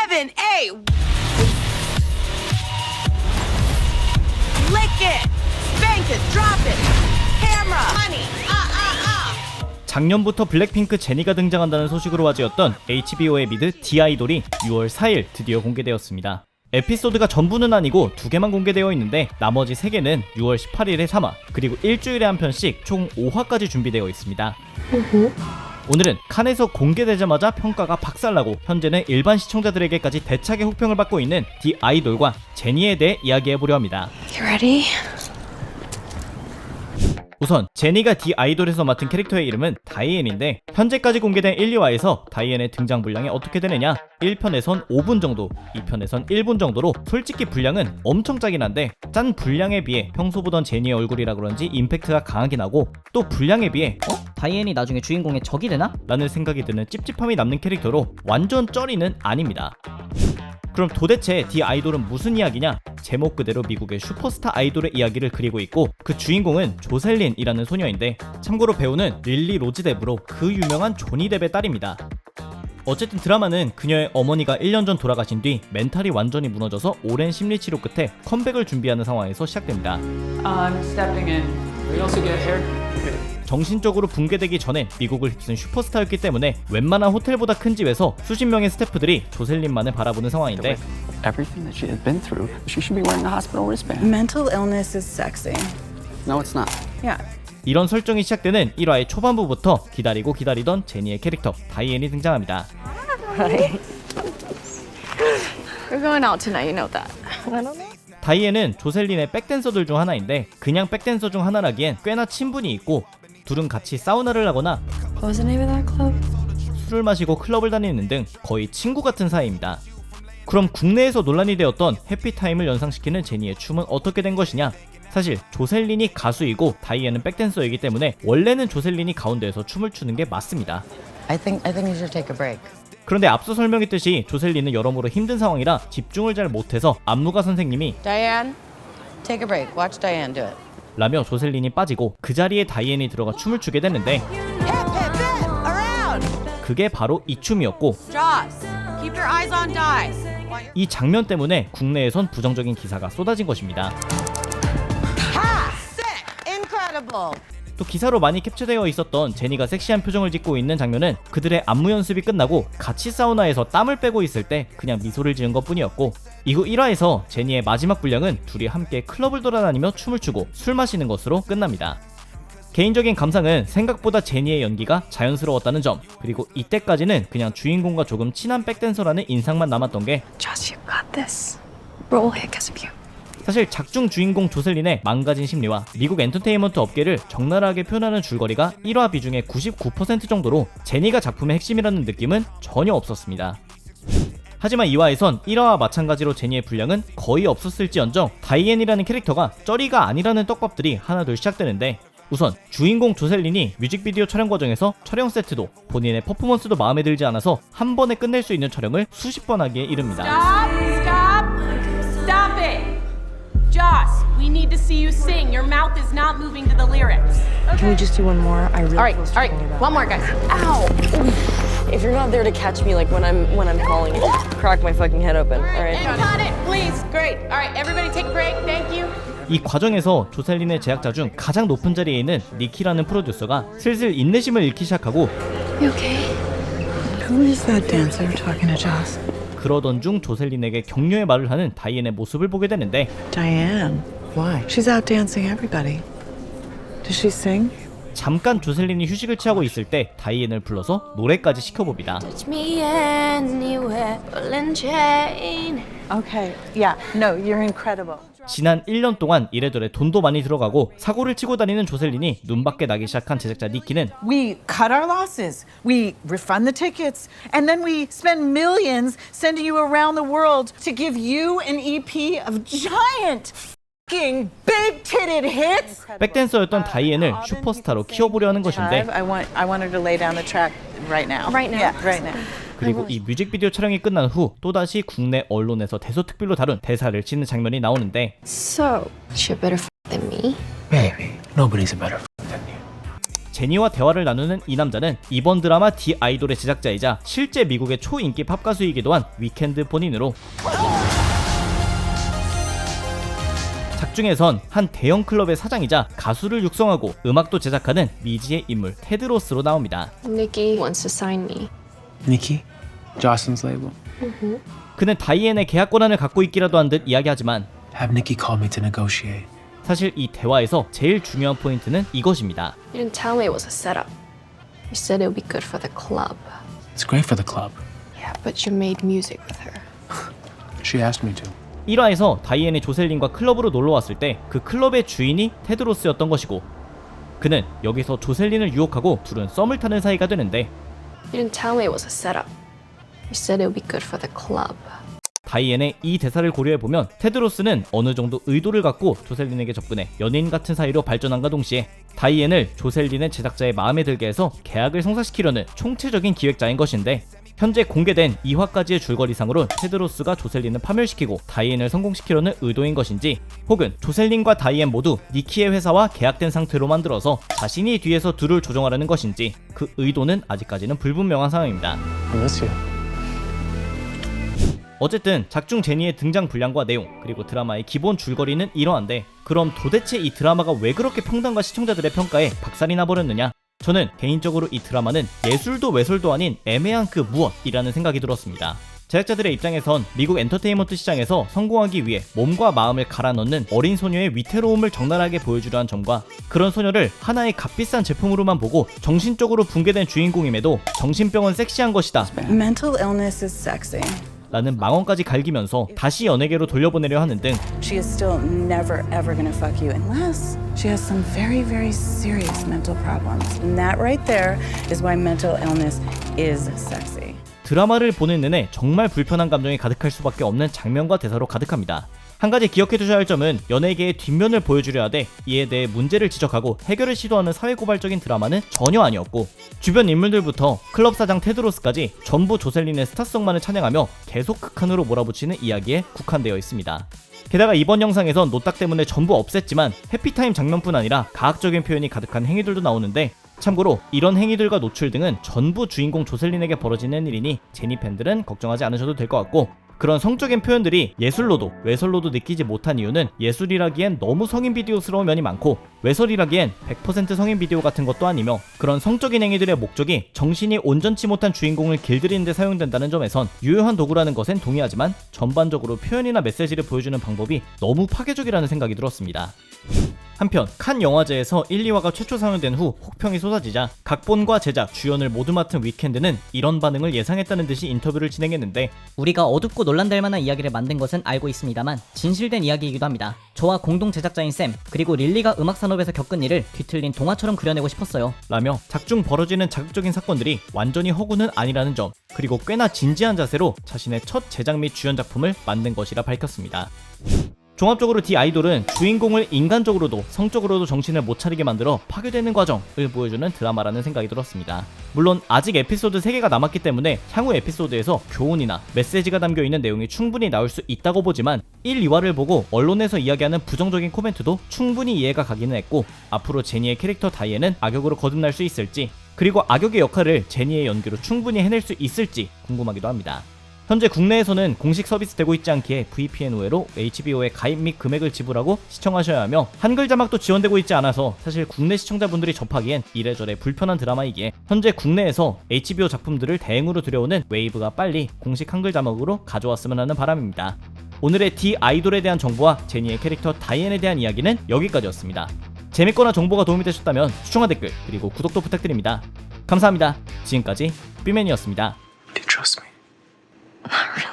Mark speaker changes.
Speaker 1: seven, eight. Lick it, spank it, drop it. Camera, money, uh, uh, uh.
Speaker 2: 작년부터 블랙핑크 제니가 등장한다는 소식으로 화제였던 HBO의 미드 디아이돌이 6월 4일 드디어 공개되었습니다. 에피소드가 전부는 아니고 두 개만 공개되어 있는데 나머지 세 개는 6월 18일에 3화 그리고 일주일에 한 편씩 총 5화까지 준비되어 있습니다. 오늘은 칸에서 공개되자마자 평가가 박살나고 현재는 일반 시청자들에게까지 대차게 호평을 받고 있는 디 아이돌과 제니에 대해 이야기해보려 합니다.
Speaker 3: You ready?
Speaker 2: 우선 제니가 디 아이돌에서 맡은 캐릭터의 이름은 다이앤인데 현재까지 공개된 1, 2화에서 다이앤의 등장 분량이 어떻게 되느냐 1편에선 5분 정도 2편에선 1분 정도로 솔직히 분량은 엄청 짜긴 한데 짠 분량에 비해 평소 보던 제니의 얼굴이라 그런지 임팩트가 강하긴 하고 또 분량에 비해 어?
Speaker 4: 다이앤이 나중에 주인공의 적이 되나?
Speaker 2: 라는 생각이 드는 찝찝함이 남는 캐릭터로 완전 쩌리는 아닙니다. 그럼 도대체 디 아이돌은 무슨 이야기냐? 제목 그대로 미국의 슈퍼스타 아이돌의 이야기를 그리고 있고 그 주인공은 조셀린이라는 소녀인데 참고로 배우는 릴리 로즈 뎁으로 그 유명한 조니 뎁의 딸입니다. 어쨌든 드라마는 그녀의 어머니가 1년 전 돌아가신 뒤 멘탈이 완전히 무너져서 오랜 심리 치료 끝에 컴백을 준비하는 상황에서 시작됩니다.
Speaker 5: I'm
Speaker 2: 정신적으로 붕괴되기 전에 미국을 휩쓴 슈퍼스타였기 때문에 웬만한 호텔보다 큰 집에서 수십 명의 스태프들이 조셀린만을 바라보는 상황인데
Speaker 6: Everything that she has been through, she should be wearing a hospital wristband.
Speaker 7: Mental illness is sexy.
Speaker 6: No, it's not.
Speaker 7: Yeah.
Speaker 2: 이런 설정이 시작되는 1화의 초반부부터 기다리고 기다리던 제니의 캐릭터 다이앤이 등장합니다.
Speaker 3: We're going out tonight, you know that.
Speaker 2: 다이앤은 조셀린의 백댄서들 중 하나인데 그냥 백댄서 중 하나라기엔 꽤나 친분이 있고 둘은 같이 사우나를 하거나
Speaker 3: What was the name of that club?
Speaker 2: 술을 마시고 클럽을 다니는 등 거의 친구 같은 사이입니다. 그럼 국내에서 논란이 되었던 해피타임을 연상시키는 제니의 춤은 어떻게 된 것이냐? 사실 조셀린이 가수이고 다이앤은 백댄서이기 때문에 원래는 조셀린이 가운데에서 춤을 추는 게 맞습니다.
Speaker 8: I think I think you should take a break.
Speaker 2: 그런데 앞서 설명했듯이 조셀린은 여러모로 힘든 상황이라 집중을 잘 못해서 안무가 선생님이
Speaker 8: Diane, take a break. Watch Diane do it.
Speaker 2: 라며 조셀린이 빠지고 그 자리에 다이앤이 들어가 춤을 추게 되는데
Speaker 1: around.
Speaker 2: 그게 바로 이 춤이었고
Speaker 1: Jaws, keep your eyes on dice. While you're-
Speaker 2: 이 장면 때문에 국내에선 부정적인 기사가 쏟아진 것입니다. 또 기사로 많이 캡처되어 있었던 제니가 섹시한 표정을 짓고 있는 장면은 그들의 안무 연습이 끝나고 같이 사우나에서 땀을 빼고 있을 때 그냥 미소를 지은 것 뿐이었고 이후 1화에서 제니의 마지막 분량은 둘이 함께 클럽을 돌아다니며 춤을 추고 술 마시는 것으로 끝납니다. 개인적인 감상은 생각보다 제니의 연기가 자연스러웠다는 점 그리고 이때까지는 그냥 주인공과 조금 친한 백댄서라는 인상만 남았던 게
Speaker 3: Joss, you got this. Of you.
Speaker 2: 사실 작중 주인공 조셀린의 망가진 심리와 미국 엔터테인먼트 업계를 적나라하게 표현하는 줄거리가 1화 비중의 99% 정도로 제니가 작품의 핵심이라는 느낌은 전혀 없었습니다. 하지만 2화에선 1화와 마찬가지로 제니의 분량은 거의 없었을지언정 다이앤이라는 캐릭터가 쩌리가 아니라는 떡밥들이 하나둘 시작되는데 우선 주인공 조셀린이 뮤직비디오 촬영 과정에서 촬영 세트도 본인의 퍼포먼스도 마음에 들지 않아서 한 번에 끝낼 수 있는 촬영을 수십 번 하기에 이릅니다.
Speaker 9: See you sing. Your mouth is not moving to the lyrics.
Speaker 10: Can we just do one more? I really
Speaker 3: All right,
Speaker 10: feel
Speaker 3: all right.
Speaker 10: strongly about
Speaker 3: One more, guys.
Speaker 10: If you're not there to catch me, like when I'm when I'm calling, it crack my fucking head open. All right.
Speaker 9: And cut it, please. Great. All right, everybody take a break. Thank you.
Speaker 2: 이 과정에서 조셀린의 제작자 중 가장 높은 자리에 있는 니키라는 프로듀서가 슬슬 인내심을 잃기 시작하고
Speaker 3: You okay?
Speaker 7: Who is that dancer talking to Joss?
Speaker 2: 그러던 중 조셀린에게 격려의 말을 하는 다이앤의 모습을 보게 되는데
Speaker 7: Diane. Why? She's out dancing everybody. Does she sing?
Speaker 2: 잠깐 조셀린이 휴식을 취하고 있을 때 다이앤을 불러서 노래까지 시켜봅니다.
Speaker 3: Touch me anywhere, ball and chain.
Speaker 7: Okay. Yeah. No, you're incredible.
Speaker 2: 지난 1년 동안 이래저래 돈도 많이 들어가고 사고를 치고 다니는 조셀린이 눈밖에 나기 시작한 제작자 니키는
Speaker 11: We cut our losses. We refund the tickets. And then we spend millions sending you around the world to give you an EP of giant fucking big titted hits.
Speaker 2: 백댄서였던 다이앤을 슈퍼스타로 키워보려 하는 것인데
Speaker 11: I want I want her to lay down the track right now.
Speaker 3: Right now?
Speaker 11: Yeah, right now.
Speaker 2: 그리고 이 뮤직비디오 촬영이 끝난 후 또다시 국내 언론에서 대소특필로 다룬 대사를 치는 장면이 나오는데
Speaker 3: So, she a better f- than me?
Speaker 12: Baby, nobody's a better f- than you.
Speaker 2: 제니와 대화를 나누는 이 남자는 이번 드라마 디 아이돌의 제작자이자 실제 미국의 초인기 팝 가수이기도 한 위켄드 본인으로 작중에선 한 대형 클럽의 사장이자 가수를 육성하고 음악도 제작하는 미지의 인물 테드 로스로 나옵니다.
Speaker 3: Nikki wants to sign me.
Speaker 6: Nikki? Jocelyn's label.
Speaker 2: 그는 다이앤의 계약 권한을 갖고 있기라도 한 듯 이야기하지만
Speaker 6: Have Nikki call me to negotiate.
Speaker 2: 사실 이 대화에서 제일 중요한 포인트는 이것입니다.
Speaker 3: You didn't tell me it was a setup. You said it would be good for the club.
Speaker 6: It's great for the club.
Speaker 3: Yeah, but you made music with her.
Speaker 6: She asked me to.
Speaker 2: 1화에서 다이앤이 조셀린과 클럽으로 놀러 왔을 때 그 클럽의 주인이 테드로스였던 것이고 그는 여기서 조셀린을 유혹하고 둘은 썸을 타는 사이가 되는데
Speaker 3: You didn't tell me it was a setup. You said it would be good for the club.
Speaker 2: 다이앤의 이 대사를 고려해보면 테드로스는 어느 정도 의도를 갖고 조셀린에게 접근해 연인 같은 사이로 발전한과 동시에 다이앤을 조셀린의 제작자의 마음에 들게 해서 계약을 성사시키려는 총체적인 기획자인 것인데 현재 공개된 2화까지의 줄거리상으로 테드로스가 조셀린을 파멸시키고 다이앤을 성공시키려는 의도인 것인지 혹은 조셀린과 다이앤 모두 니키의 회사와 계약된 상태로 만들어서 자신이 뒤에서 둘을 조종하려는 것인지 그 의도는 아직까지는 불분명한 상황입니다. 어쨌든 작중 제니의 등장 분량과 내용 그리고 드라마의 기본 줄거리는 이러한데 그럼 도대체 이 드라마가 왜 그렇게 평단과 시청자들의 평가에 박살이 나버렸느냐? 저는 개인적으로 이 드라마는 예술도 외설도 아닌 애매한 그 무엇이라는 생각이 들었습니다. 제작자들의 입장에선 미국 엔터테인먼트 시장에서 성공하기 위해 몸과 마음을 갈아 넣는 어린 소녀의 위태로움을 적나라하게 보여주려 한 점과 그런 소녀를 하나의 값비싼 제품으로만 보고 정신적으로 붕괴된 주인공임에도 정신병은 섹시한 것이다
Speaker 11: Mental illness is sexy.
Speaker 2: 라는 망언까지 갈기면서 다시 연예계로 돌려보내려 하는 등. 드라마를 보는 내내 정말 불편한 감정이 가득할 수밖에 없는 장면과 대사로 가득합니다. 한 가지 기억해 두셔야 할 점은 연예계의 뒷면을 보여주려 하되 이에 대해 문제를 지적하고 해결을 시도하는 사회고발적인 드라마는 전혀 아니었고 주변 인물들부터 클럽 사장 테드로스까지 전부 조셀린의 스타성만을 찬양하며 계속 극한으로 몰아붙이는 이야기에 국한되어 있습니다. 게다가 이번 영상에선 노딱 때문에 전부 없앴지만 해피타임 장면뿐 아니라 가학적인 표현이 가득한 행위들도 나오는데 참고로 이런 행위들과 노출 등은 전부 주인공 조셀린에게 벌어지는 일이니 제니 팬들은 걱정하지 않으셔도 될 것 같고 그런 성적인 표현들이 예술로도 외설로도 느끼지 못한 이유는 예술이라기엔 너무 성인 비디오스러운 면이 많고 외설이라기엔 100% 성인 비디오 같은 것도 아니며 그런 성적인 행위들의 목적이 정신이 온전치 못한 주인공을 길들이는 데 사용된다는 점에선 유효한 도구라는 것엔 동의하지만 전반적으로 표현이나 메시지를 보여주는 방법이 너무 파괴적이라는 생각이 들었습니다. 한편 칸 영화제에서 1, 2화가 최초 상영된 후 혹평이 쏟아지자 각본과 제작, 주연을 모두 맡은 위켄드는 이런 반응을 예상했다는 듯이 인터뷰를 진행했는데
Speaker 4: 우리가 어둡고 논란될 만한 이야기를 만든 것은 알고 있습니다만 진실된 이야기이기도 합니다. 저와 공동 제작자인 샘 그리고 릴리가 음악 산업에서 겪은 일을 뒤틀린 동화처럼 그려내고 싶었어요.
Speaker 2: 라며 작중 벌어지는 자극적인 사건들이 완전히 허구는 아니라는 점 그리고 꽤나 진지한 자세로 자신의 첫 제작 및 주연 작품을 만든 것이라 밝혔습니다. 종합적으로 디 아이돌은 주인공을 인간적으로도 성적으로도 정신을 못 차리게 만들어 파괴되는 과정을 보여주는 드라마라는 생각이 들었습니다. 물론 아직 에피소드 3개가 남았기 때문에 향후 에피소드에서 교훈이나 메시지가 담겨 있는 내용이 충분히 나올 수 있다고 보지만 1, 2화를 보고 언론에서 이야기하는 부정적인 코멘트도 충분히 이해가 가기는 했고 앞으로 제니의 캐릭터 다이앤은 악역으로 거듭날 수 있을지 그리고 악역의 역할을 제니의 연기로 충분히 해낼 수 있을지 궁금하기도 합니다. 현재 국내에서는 공식 서비스되고 있지 않기에 VPN 우회로 HBO의 가입 및 금액을 지불하고 시청하셔야 하며 한글 자막도 지원되고 있지 않아서 사실 국내 시청자분들이 접하기엔 이래저래 불편한 드라마이기에 현재 국내에서 HBO 작품들을 대행으로 들여오는 웨이브가 빨리 공식 한글 자막으로 가져왔으면 하는 바람입니다. 오늘의 디 아이돌에 대한 정보와 제니의 캐릭터 다이앤에 대한 이야기는 여기까지였습니다. 재밌거나 정보가 도움이 되셨다면 추천과 댓글 그리고 구독도 부탁드립니다. 감사합니다. 지금까지 삐맨이었습니다.
Speaker 6: All right.